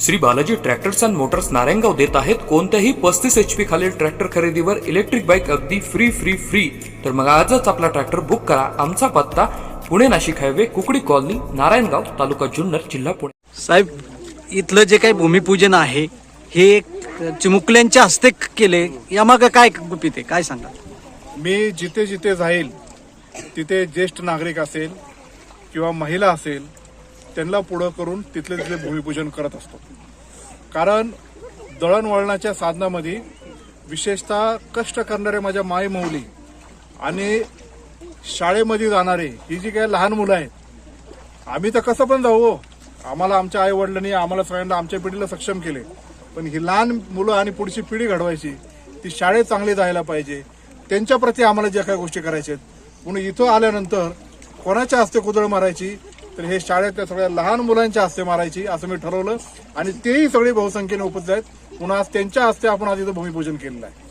Shri Balaji tractors and motors Narayangaon देत आहेत कोणत्याही पस्तीस एच पी खालील ट्रॅक्टर खरेदीवर इलेक्ट्रिक बाईक अगदी फ्री फ्री फ्री तर मग आजच आपला ट्रॅक्टर बुक करा. आमचा पत्ता पुणे नाशिक हायवे कुकडी कॉलनी नारायणगाव तालुका जुन्नर जिल्हा पुणे. साहेब इथलं जे काही भूमिपूजन आहे हे चिमुकल्यांच्या हस्ते केले यामागं काय गुपित आहे? काय सांगा मी जिथे जिथे जाईल तिथे ज्येष्ठ नागरिक असेल किंवा महिला असेल त्यांना पुढं करून तिथले तिथले भूमिपूजन करत असतो. कारण दळणवळणाच्या साधनामध्ये विशेषतः कष्ट करणारे माझ्या माई मौली आणि शाळेमध्ये जाणारे ही जी काही लहान मुलं आहेत आम्ही तर कसं पण जाऊ हो. आम्हाला आमच्या आई वडिलांनी आम्हाला सगळ्यांना आमच्या पिढीला सक्षम केले. पण ही लहान मुलं आणि पुढची पिढी घडवायची ती शाळेत चांगली जायला पाहिजे. त्यांच्याप्रती आम्हाला ज्या काही गोष्टी करायच्या आहेत म्हणून इथं आल्यानंतर कोणाच्या हस्ते कुदळ मारायची तर हे शाळेतल्या सगळ्या लहान मुलांच्या हस्ते मारायची असं मी ठरवलं. आणि तेही सगळे बहुसंख्येने उपस्थित आहेत. म्हणून आज त्यांच्या हस्ते आपण आज इथं भूमिपूजन केलेलं आहे.